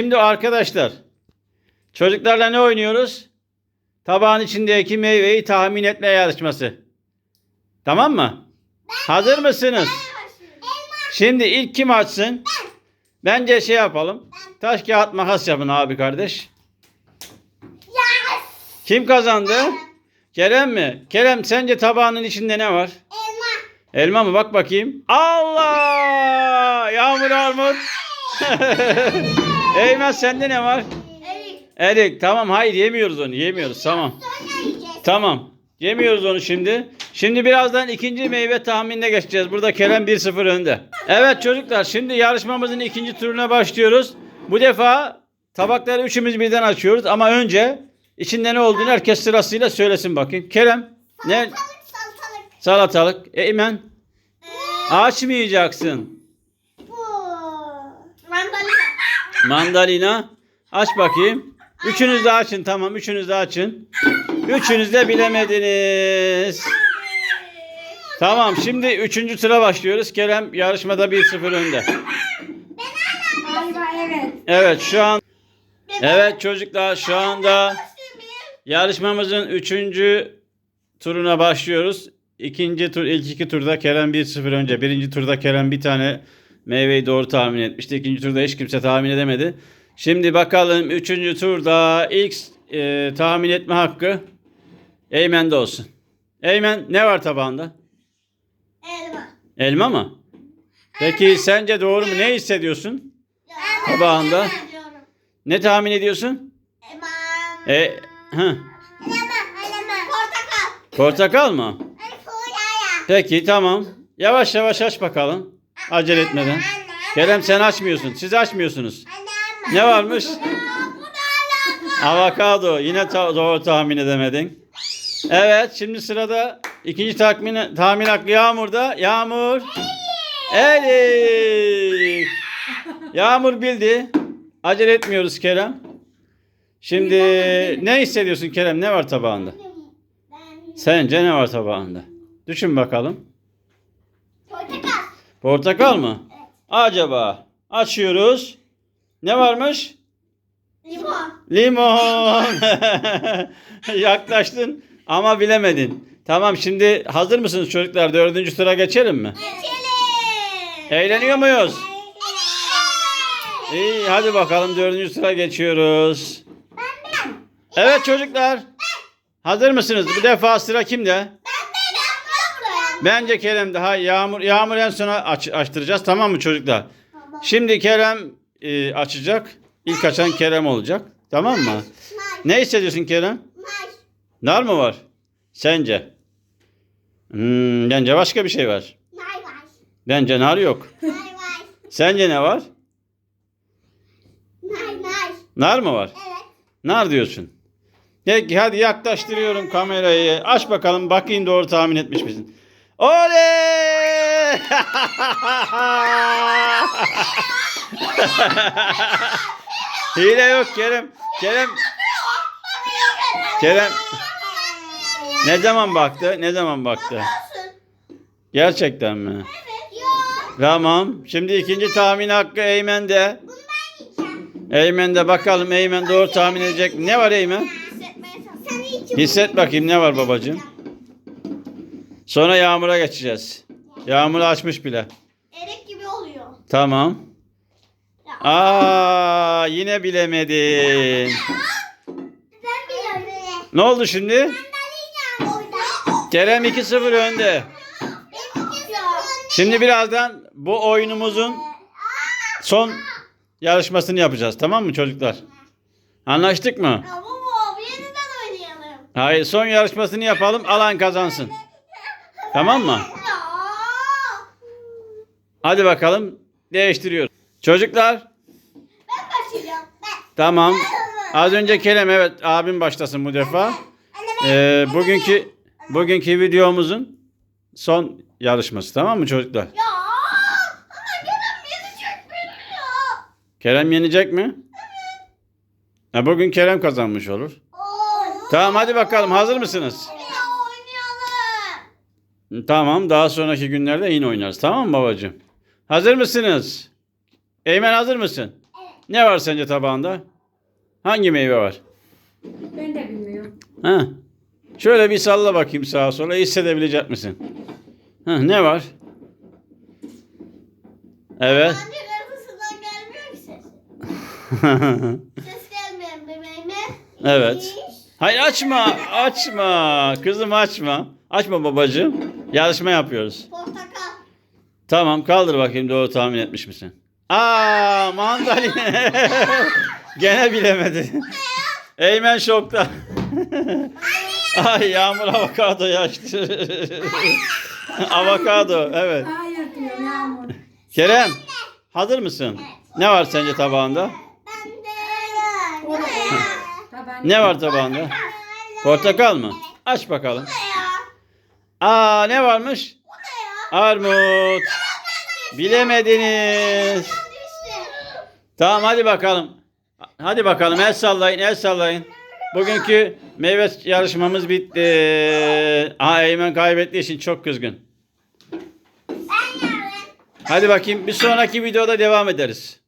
Şimdi arkadaşlar çocuklarla ne oynuyoruz? Tabağın içindeki meyveyi tahmin etme yarışması. Tamam mı? Hazır mısınız? Şimdi ilk kim açsın? Bence şey yapalım. Taş kağıt makas yapın abi kardeş. Kim kazandı? Kerem mi? Kerem sence tabağının içinde ne var? Elma mı? Bak bakayım. Allah! Yağmur armut. Eymen sende ne var? Erik. Tamam hayır yemiyoruz onu. Yemiyoruz. Tamam. Tamam. Yemiyoruz onu şimdi. Şimdi birazdan ikinci meyve tahminine geçeceğiz. Burada Kerem 1-0 önde. Evet çocuklar şimdi yarışmamızın ikinci turuna başlıyoruz. Bu defa tabakları üçümüz birden açıyoruz ama önce içinde ne olduğunu herkes sırasıyla söylesin bakayım. Kerem ne? Salatalık. Eymen açmayacaksın. Mandalina. Aç bakayım. Üçünüz de açın tamam. Üçünüz de açın. Üçünüz de bilemediniz. Tamam şimdi üçüncü tura başlıyoruz. Kerem yarışmada 1-0 önde. Galiba evet. Evet şu an Evet çocuklar şu anda yarışmamızın üçüncü turuna başlıyoruz. İkinci tur, ilk iki turda Kerem 1-0 önce. Birinci turda Kerem bir tane meyveyi doğru tahmin etmişti. İkinci turda hiç kimse tahmin edemedi. Şimdi bakalım üçüncü turda ilk e, tahmin etme hakkı Eymen'de olsun. Eymen ne var tabağında? Elma. Elma mı? Peki sence doğru mu? Ne hissediyorsun? Tabağında. Ne tahmin ediyorsun? Elma. E, hı, Elma. Elma. Portakal. portakal mı? Peki tamam. Yavaş yavaş aç bakalım. Acele etmeden. Kerem sen açmıyorsun. Siz açmıyorsunuz. Ne varmış? Avokado. Yine ta- doğru tahmin edemedin. Evet şimdi sırada ikinci tahmin, tahmin hakkı Yağmur'da. Yağmur. Elif. Yağmur bildi. Acele etmiyoruz Kerem. Şimdi ne hissediyorsun Kerem? Ne var tabağında? Sence ne var tabağında? Düşün bakalım. Portakal. Mı? Acaba açıyoruz. Ne varmış? Limon. Limon. Yaklaştın ama bilemedin. Tamam şimdi hazır mısınız çocuklar? Dördüncü tura geçelim mi? Geçelim. Eğleniyor muyuz? İyi hadi bakalım dördüncü tura geçiyoruz. Evet çocuklar. Hazır mısınız? Bu defa sıra kimde? Bence Kerem daha Yağmur Yağmur en sona aç, açtıracağız tamam mı çocuklar? Şimdi Kerem e, açacak. İlk açan Kerem olacak. Tamam mı? Ne hissediyorsun Kerem? Nar mı var? Sence? Hmm, bence başka bir şey var. Bence nar yok. Sence ne var? Nar mı var? Nar diyorsun. Peki hadi yaklaştırıyorum kamerayı. Aç bakalım bakayım doğru tahmin etmiş misin? Oley! Hile yok Kerem. Kerem. Kerem. Ne zaman baktı? Ne zaman baktı? Gerçekten mi? Tamam. Şimdi ikinci tahmin hakkı Eymen'de. Eymen'de bakalım Eymen doğru tahmin edecek? Ne var Eymen? Hisset bakayım ne var babacığım. Sonra Yağmur'a geçeceğiz. Yağmur açmış bile. Erik gibi oluyor. Tamam. Aa yine bilemedin. Ben biliyorum. Ne oldu şimdi? Mandalina orada. Kerem 2-0 önde. Şimdi birazdan bu oyunumuzun son yarışmasını yapacağız. Tamam mı çocuklar? Anlaştık mı? Ya baba yeniden oynayalım. Hayır son yarışmasını yapalım. Alan kazansın. Tamam mı? Hadi bakalım. Değiştiriyoruz. Çocuklar Ben başlayacağım. Ben. tamam. Az önce Kerem evet abim başlasın bu defa. Ee, bugünkü bugünkü videomuzun son yarışması tamam mı çocuklar? Ya. Ama Kerem yenecek beni ya. Kerem yenecek mi? Ha, bugün Kerem kazanmış olur. Tamam hadi bakalım hazır mısınız? Tamam daha sonraki günlerde yine oynarız tamam mı babacığım? Hazır mısınız? Eymen hazır mısın? Evet. Ne var sence tabağında? Hangi meyve var? Ben de bilmiyorum. Ha. Şöyle bir salla bakayım sağa sola hissedebilecek misin? Ha, ne var? Evet. Bence arkasından gelmiyor ki ses. Ses gelmeyen bebeğime. evet. Hayır açma, açma. Kızım açma. Açma babacığım. Yarışma yapıyoruz. Portakal. Tamam kaldır bakayım doğru tahmin etmiş misin? Aa mandalina. Gene bilemedi. Eymen şokta. Ay Yağmur avokadoyu açtı. Avokado evet. Hayır diyor Yağmur. Kerem hazır mısın? Ne var sence tabağında? Ne var tabağında? Portakal mı? Aç bakalım. Aa ne varmış? Bu ne ya? Armut. Bilemediniz. Tamam hadi bakalım. Hadi bakalım el sallayın el sallayın. Bugünkü meyve yarışmamız bitti. Aa Eymen kaybettiği için çok kızgın. Hadi bakayım bir sonraki videoda devam ederiz.